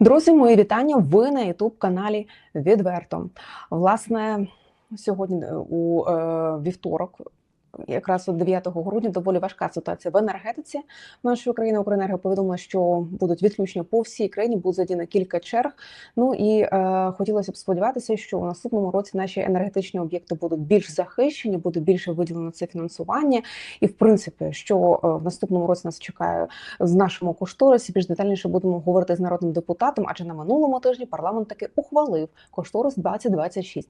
Друзі, мої вітання. Ви на youtube каналі Відверто. Власне, сьогодні е, у е, вівторок, якраз от 9 грудня, доволі важка ситуація в енергетиці нашої країни. Укренерго повідомила, що будуть відключення по всій країні, будуть задіяно кілька черг. Ну і е, хотілося б сподіватися, що у наступному році наші енергетичні об'єкти будуть більш захищені, буде більше виділено це фінансування. І в принципі, що е, в наступному році нас чекає з нашому кошторисі. Більш детальніше будемо говорити з народним депутатом, адже на минулому тижні парламент таки ухвалив кошторис 2026.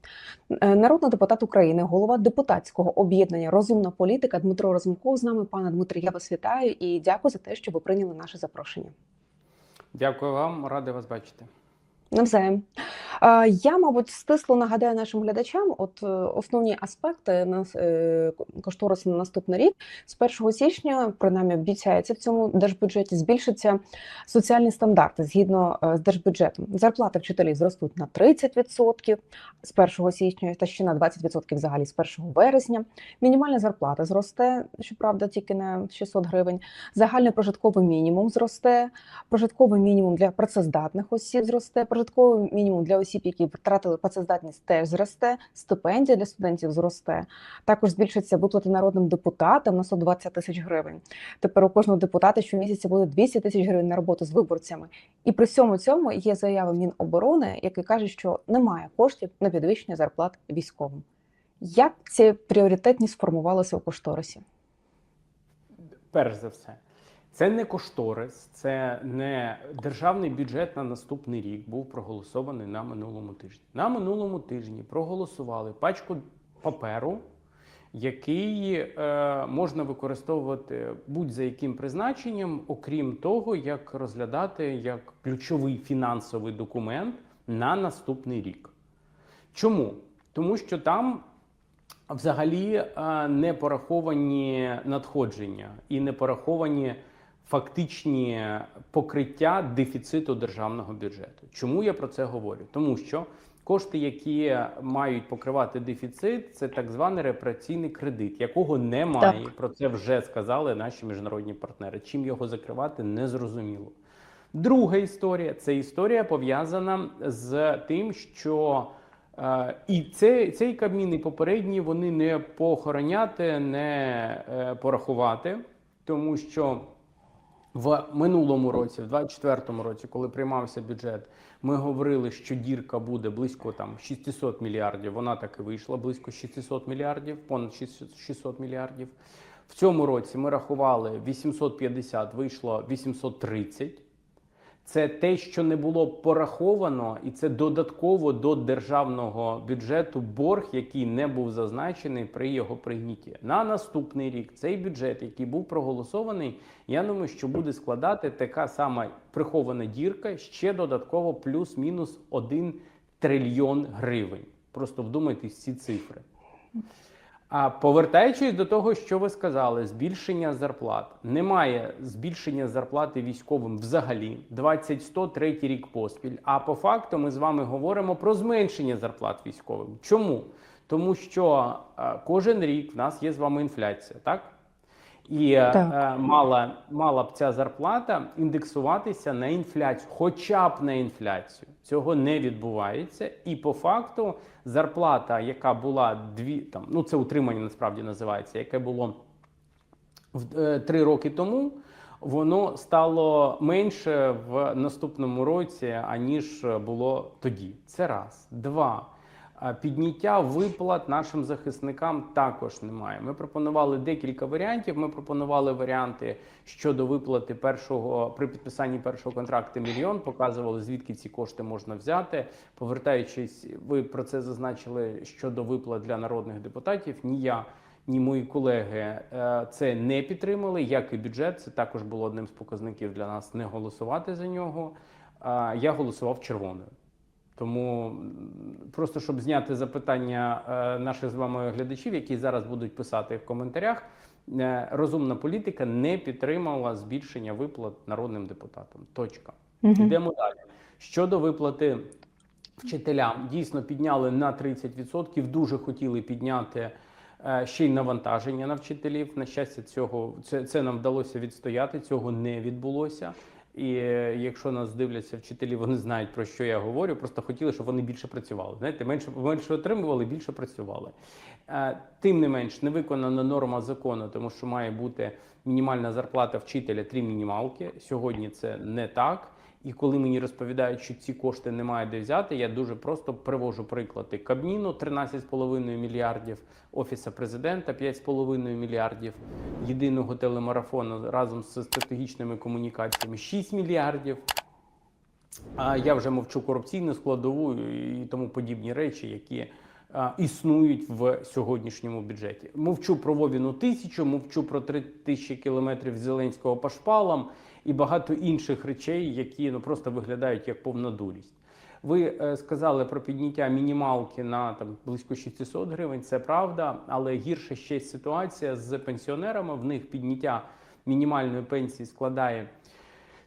Е, Народний депутат України, голова депутатського об'єднання Розумна політика Дмитро Розумков з нами. Пане Дмитре, я вас вітаю і дякую за те, що ви прийняли наше запрошення. Дякую вам, радий вас бачити. Навзаєм. Я, мабуть, стисло нагадаю нашим глядачам, от е, основні аспекти нас е, кошторису на наступний рік. З 1 січня, принаймні, обіцяється в цьому держбюджеті збільшаться соціальні стандарти згідно е, з держбюджетом. Зарплати вчителів зростуть на 30% з 1 січня та ще на 20% взагалі з 1 вересня. Мінімальна зарплата зросте, щоправда, тільки на 600 гривень. Загальний прожитковий мінімум зросте, прожитковий мінімум для працездатних осіб зросте, прожитковий мінімум для осіб, які втратили працездатність, теж зросте, стипендія для студентів зросте. Також збільшаться виплати народним депутатам на 120 тисяч гривень. Тепер у кожного депутата щомісяця буде 200 тисяч гривень на роботу з виборцями. І при всьому цьому є заява Міноборони, який каже, що немає коштів на підвищення зарплат військовим. Як ці пріоритетність сформувалися у кошторисі? Перш за все, це не кошторис, це не державний бюджет на наступний рік був проголосований на минулому тижні. На минулому тижні проголосували пачку паперу, який е, можна використовувати будь-за яким призначенням, окрім того, як розглядати як ключовий фінансовий документ на наступний рік. Чому? Тому що там взагалі е, не пораховані надходження і не пораховані фактичні покриття дефіциту державного бюджету. Чому я про це говорю? Тому що кошти, які мають покривати дефіцит, це так званий репараційний кредит, якого немає. Так. Про це вже сказали наші міжнародні партнери. Чим його закривати, не зрозуміло. Друга історія це історія пов'язана з тим, що е, і цей, цей кабмін і попередні вони не похороняти, не е, порахувати, тому що в минулому році, в 24-му році, коли приймався бюджет, ми говорили, що дірка буде близько там 600 мільярдів. Вона так і вийшла близько 600 мільярдів, понад 600 600 мільярдів. В цьому році ми рахували 850, вийшло 830. Це те, що не було пораховано, і це додатково до державного бюджету борг, який не був зазначений при його прийнятті. На наступний рік цей бюджет, який був проголосований, я думаю, що буде складати така сама прихована дірка ще додатково плюс-мінус 1 трильйон гривень. Просто вдумайтесь ці цифри. А повертаючись до того, що ви сказали, збільшення зарплат немає збільшення зарплати військовим взагалі 20-100 третій рік поспіль. А по факту ми з вами говоримо про зменшення зарплат військовим. Чому? Тому що е, кожен рік в нас є з вами інфляція, так? І е, е, мала, мала б ця зарплата індексуватися на інфляцію, хоча б на інфляцію. Цього не відбувається. І по факту зарплата, яка була дві там, ну це утримання насправді називається, яке було в е, три роки тому, воно стало менше в наступному році, аніж було тоді. Це раз. Два. Підняття виплат нашим захисникам також немає. Ми пропонували декілька варіантів. Ми пропонували варіанти щодо виплати першого при підписанні першого контракту мільйон. Показували звідки ці кошти можна взяти. Повертаючись, ви про це зазначили щодо виплат для народних депутатів. Ні я, ні мої колеги е, це не підтримали. Як і бюджет, це також було одним з показників для нас не голосувати за нього. Я голосував червоною. Тому просто щоб зняти запитання е, наших з вами глядачів, які зараз будуть писати в коментарях, е, розумна політика не підтримала збільшення виплат народним депутатам. Точка. Йдемо далі. Щодо виплати вчителям, дійсно підняли на 30%. Дуже хотіли підняти е, ще й навантаження на вчителів. На щастя, цього це, це нам вдалося відстояти. Цього не відбулося. І е, якщо нас дивляться вчителі, вони знають про що я говорю. Просто хотіли, щоб вони більше працювали. Знаєте, менше менше отримували, більше працювали. Е, Тим не менш, не виконана норма закону, тому що має бути мінімальна зарплата вчителя три мінімалки. Сьогодні це не так. І коли мені розповідають, що ці кошти немає де взяти, я дуже просто привожу приклади Кабміну 13,5 мільярдів, офіса президента 5,5 мільярдів, єдиного телемарафону разом з стратегічними комунікаціями 6 мільярдів. А я вже мовчу корупційну складову і тому подібні речі, які існують в сьогоднішньому бюджеті. Мовчу про Вовіну тисячу, мовчу про три тисячі кілометрів Зеленського по шпалам і багато інших речей, які ну просто виглядають як повна дурість. Ви е, сказали про підняття мінімалки на там близько 600 гривень. Це правда, але гірша ще ситуація з пенсіонерами. В них підняття мінімальної пенсії складає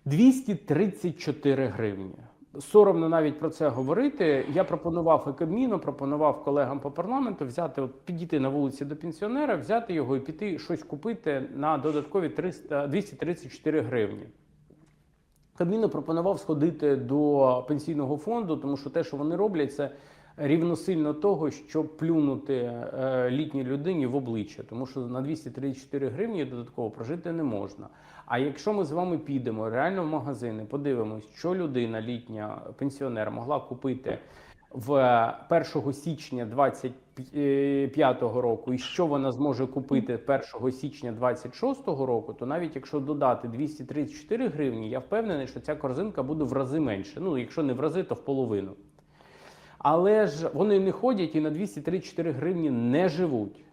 234 гривні. Соромно навіть про це говорити. Я пропонував і Кабміну, пропонував колегам по парламенту взяти, от, підійти на вулиці до пенсіонера, взяти його і піти щось купити на додаткові 300, 234 гривні. Кабміну пропонував сходити до пенсійного фонду, тому що те, що вони роблять, це рівносильно того, щоб плюнути е, літній людині в обличчя, тому що на 234 гривні додатково прожити не можна. А якщо ми з вами підемо реально в магазини, подивимось, що людина, літня пенсіонер, могла купити в 1 січня 25 року, і що вона зможе купити 1 січня 26 року, то навіть якщо додати 234 гривні, я впевнений, що ця корзинка буде в рази менше. Ну, якщо не в рази, то в половину. Але ж вони не ходять і на 234 гривні не живуть.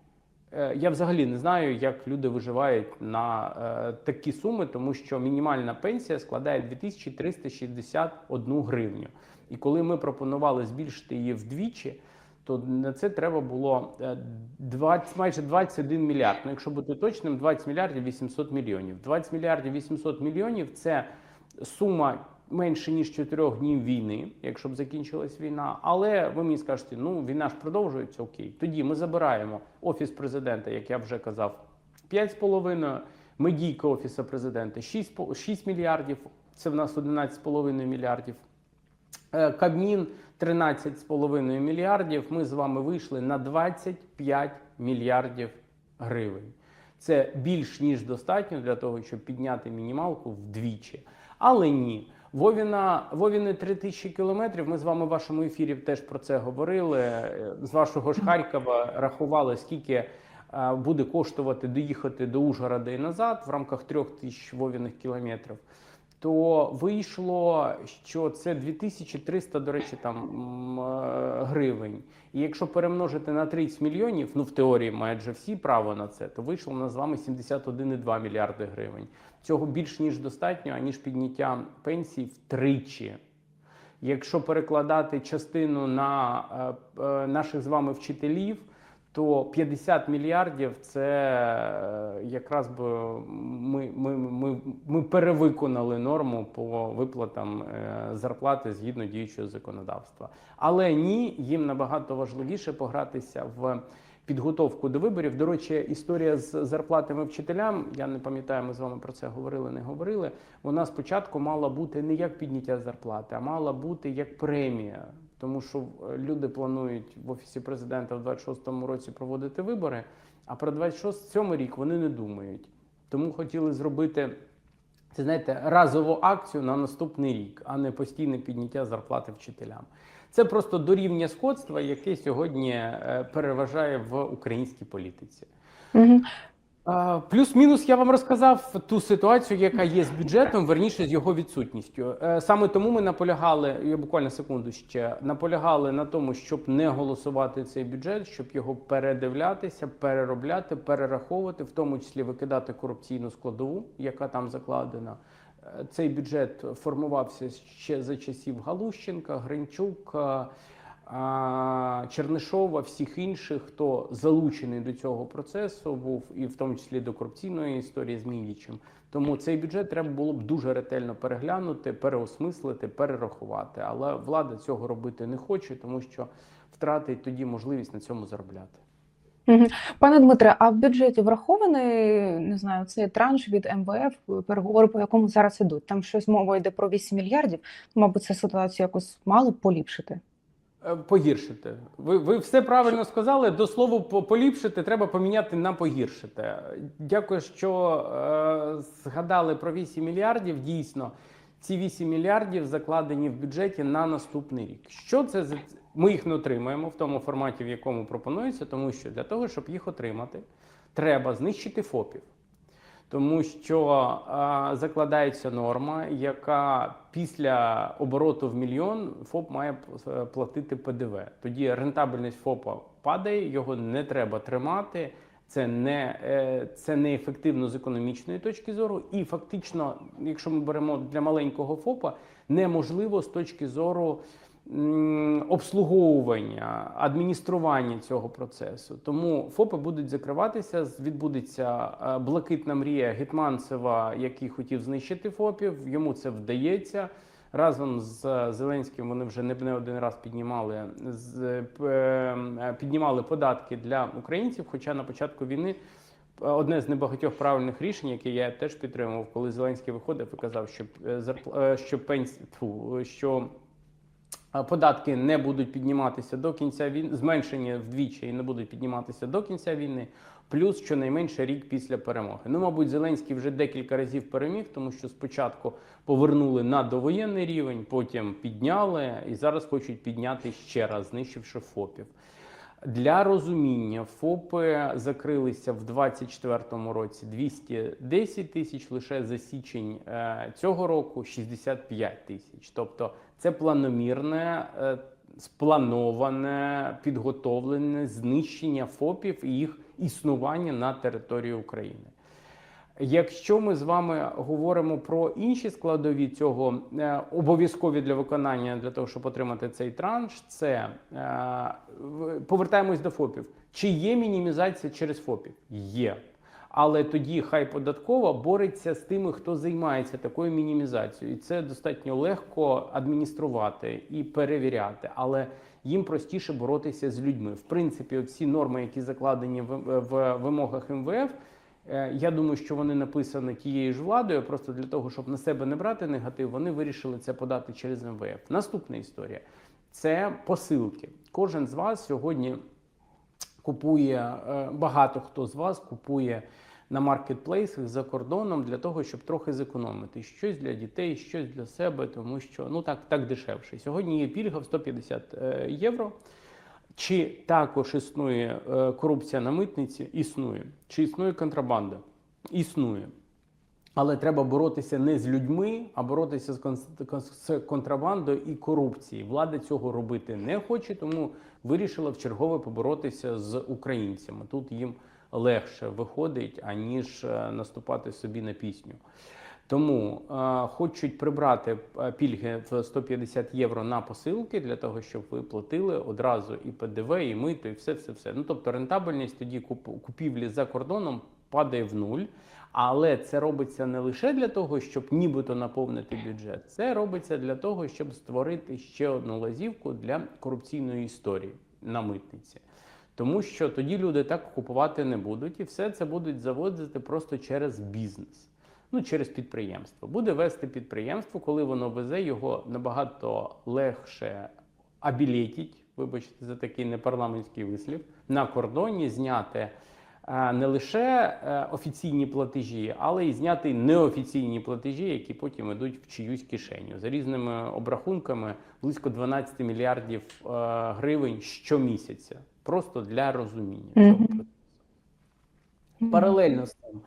Е, Я взагалі не знаю, як люди виживають на е, такі суми, тому що мінімальна пенсія складає 2361 гривню. І коли ми пропонували збільшити її вдвічі, то на це треба було е, 20, майже 21 мільярд. Ну, якщо бути точним, 20 мільярдів 800 мільйонів. 20 мільярдів 800 мільйонів це сума менше ніж 4 днів війни, якщо б закінчилась війна. Але ви мені скажете, ну війна ж продовжується, окей. Тоді ми забираємо офіс президента, як я вже казав, 5,5, медійка офісу президента 6, по- 6 мільярдів. Це в нас 11,5 мільярдів. Е, Кабмін 13,5 мільярдів. Ми з вами вийшли на 25 мільярдів гривень. Це більш ніж достатньо для того, щоб підняти мінімалку вдвічі. Але ні. Вовіна, Вовіни 3 тисячі кілометрів. Ми з вами в вашому ефірі теж про це говорили. Е, З вашого ж Харкова рахували, скільки е, буде коштувати доїхати до Ужгорода і назад в рамках трьох тисяч вовіних кілометрів то вийшло, що це 2300, до речі, там е, гривень. І якщо перемножити на 30 мільйонів, ну в теорії майже всі право на це, то вийшло у нас з вами 71,2 мільярди гривень. Цього більш ніж достатньо, аніж підняття пенсій втричі. Якщо перекладати частину на е, е, наших з вами вчителів, то 50 мільярдів це е, якраз би ми, ми, ми, ми перевиконали норму по виплатам е, зарплати згідно діючого законодавства. Але ні, їм набагато важливіше погратися в підготовку до виборів. До речі, історія з зарплатами вчителям. Я не пам'ятаю, ми з вами про це говорили, не говорили. Вона спочатку мала бути не як підняття зарплати, а мала бути як премія. Тому що е, люди планують в офісі президента в 26-му році проводити вибори, а про 26-му рік вони не думають. Тому хотіли зробити це знаєте разову акцію на наступний рік, а не постійне підняття зарплати вчителям. Це просто дорівняння скотства, яке сьогодні е, переважає в українській політиці. Мгм. Плюс-мінус я вам розказав ту ситуацію, яка є з бюджетом, верніше з його відсутністю. Е, Саме тому ми наполягали, я буквально секунду ще наполягали на тому, щоб не голосувати цей бюджет, щоб його передивлятися, переробляти, перераховувати, в тому числі викидати корупційну складову, яка там закладена. Е, Цей бюджет формувався ще за часів Галущенка, Гринчука. Чернишова, всіх інших, хто залучений до цього процесу, був і в тому числі до корупційної історії з Мілічем. Тому цей бюджет треба було б дуже ретельно переглянути, переосмислити, перерахувати. Але влада цього робити не хоче, тому що втратить тоді можливість на цьому заробляти. Пане Дмитре, а в бюджеті врахований, не знаю, цей транш від МВФ, переговори по якому зараз ідуть? Там щось мова йде про 8 мільярдів. Мабуть, це ситуацію якось мало поліпшити. Е, Погіршити. Ви, ви все правильно сказали. До слова поліпшити треба поміняти на погіршити. Дякую, що е, згадали про 8 мільярдів. Дійсно, ці 8 мільярдів закладені в бюджеті на наступний рік. Що це за ми їх не отримаємо в тому форматі, в якому пропонується, тому що для того, щоб їх отримати, треба знищити ФОПів. Тому що е, закладається норма, яка після обороту в мільйон ФОП має е, платити ПДВ. Тоді рентабельність ФОПа падає, його не треба тримати. Це не е, це неефективно з економічної точки зору, і фактично, якщо ми беремо для маленького ФОПа, неможливо з точки зору обслуговування, адміністрування цього процесу. Тому ФОПи будуть закриватися. Відбудеться е, блакитна мрія Гетманцева, який хотів знищити ФОПів. Йому це вдається. Разом з е, Зеленським вони вже не один раз піднімали е, піднімали податки для українців. Хоча на початку війни одне з небагатьох правильних рішень, яке я теж підтримував, коли Зеленський виходив і казав, що зарпла- що пенс... що податки не будуть підніматися до кінця війни, зменшені вдвічі і не будуть підніматися до кінця війни, плюс щонайменше рік після перемоги. Ну, мабуть, Зеленський вже декілька разів переміг, тому що спочатку повернули на довоєнний рівень, потім підняли і зараз хочуть підняти ще раз, знищивши ФОПів. Для розуміння ФОПи закрилися в 2024 році 210 тисяч, лише за січень е, цього року 65 тисяч. Тобто це планомірне, е, сплановане, підготовлене знищення ФОПів і їх існування на території України. Якщо ми з вами говоримо про інші складові цього е, обов'язкові для виконання для того, щоб отримати цей транш, це е, повертаємось до ФОПів. Чи є мінімізація через ФОПів? Є. Але тоді хай податкова бореться з тими, хто займається такою мінімізацією, і це достатньо легко адмініструвати і перевіряти. Але їм простіше боротися з людьми. В принципі, всі норми, які закладені в, в вимогах МВФ. Е, Я думаю, що вони написані тією ж владою, просто для того, щоб на себе не брати негатив, вони вирішили це подати через МВФ. Наступна історія це посилки. Кожен з вас сьогодні купує, е, багато хто з вас купує на маркетплейсах за кордоном для того, щоб трохи зекономити щось для дітей, щось для себе, тому що ну так, так дешевше. Сьогодні є пільга в 150 е, євро. Чи також існує е, корупція на митниці? Існує. Чи існує контрабанда? Існує. Але треба боротися не з людьми, а боротися з кон- кон- контрабандою і корупцією. Влада цього робити не хоче, тому вирішила вчергове поборотися з українцями. Тут їм легше виходить, аніж е, наступати собі на пісню. Тому е, хочуть прибрати пільги в 150 євро на посилки для того, щоб ви платили одразу і ПДВ, і мито, і все, все, все. Ну тобто рентабельність тоді куп- купівлі за кордоном падає в нуль. Але це робиться не лише для того, щоб нібито наповнити бюджет. Це робиться для того, щоб створити ще одну лазівку для корупційної історії на митниці. Тому що тоді люди так купувати не будуть, і все це будуть заводити просто через бізнес, ну через підприємство. Буде вести підприємство, коли воно везе його набагато легше абілетіть, вибачте за такий непарламентський вислів, на кордоні зняти е, не лише е, офіційні платежі, але й зняти неофіційні платежі, які потім йдуть в чиюсь кишеню. За різними обрахунками близько 12 мільярдів е, гривень щомісяця. Просто для розуміння цього процесу. Паралельно з тим,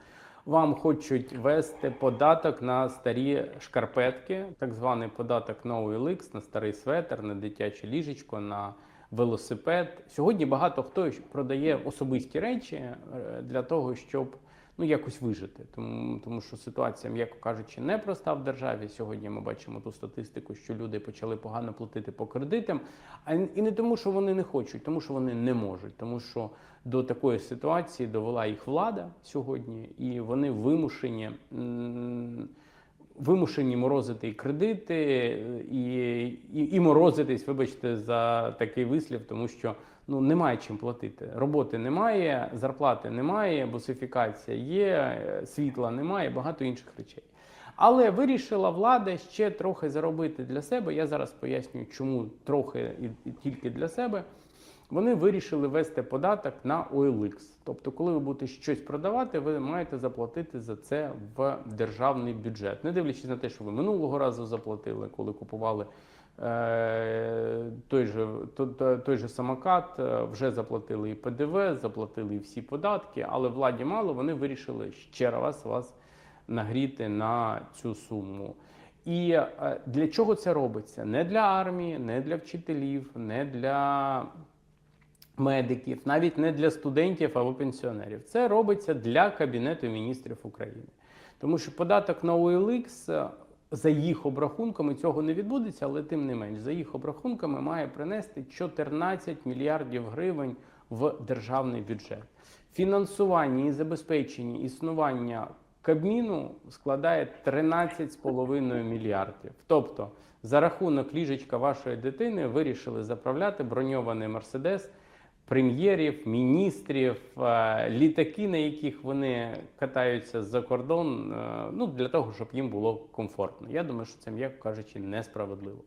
вам хочуть ввести податок на старі шкарпетки, так званий податок на OLX, на старий светр, на дитяче ліжечко, на велосипед. Сьогодні багато хто продає особисті речі е, для того, щоб ну якось вижити. Тому, тому що ситуація, м'яко кажучи, непроста в державі. Сьогодні ми бачимо ту статистику, що люди почали погано платити по кредитам, а і не тому, що вони не хочуть, тому що вони не можуть, тому що до такої ситуації довела їх влада сьогодні, і вони вимушені. вимушені морозити і кредити, і, і, і морозитись, вибачте, за такий вислів, тому що ну немає чим платити. Роботи немає, зарплати немає, босифікація є, е, світла немає, багато інших речей. Але вирішила влада ще трохи заробити для себе. Я зараз поясню, чому трохи і, тільки для себе. Вони вирішили ввести податок на OLX. Тобто, коли ви будете щось продавати, ви маєте заплатити за це в державний бюджет. Не дивлячись на те, що ви минулого разу заплатили, коли купували той, же, то- то- той же самокат, е, вже заплатили і ПДВ, заплатили і всі податки, але владі мало, вони вирішили ще раз вас нагріти на цю суму. І е, для чого це робиться? Не для армії, не для вчителів, не для медиків, навіть не для студентів або пенсіонерів. Це робиться для Кабінету міністрів України. Тому що податок на OLX, е, за їх обрахунками цього не відбудеться, але тим не менш, за їх обрахунками має принести 14 мільярдів гривень в державний бюджет. Фінансування і забезпечення існування Кабміну складає 13,5 мільярдів. Тобто, за рахунок ліжечка вашої дитини вирішили заправляти броньований мерседес прем'єрів, міністрів, е, літаки, на яких вони катаються за кордон, е, ну для того, щоб їм було комфортно. Я думаю, що це м'яко кажучи несправедливо.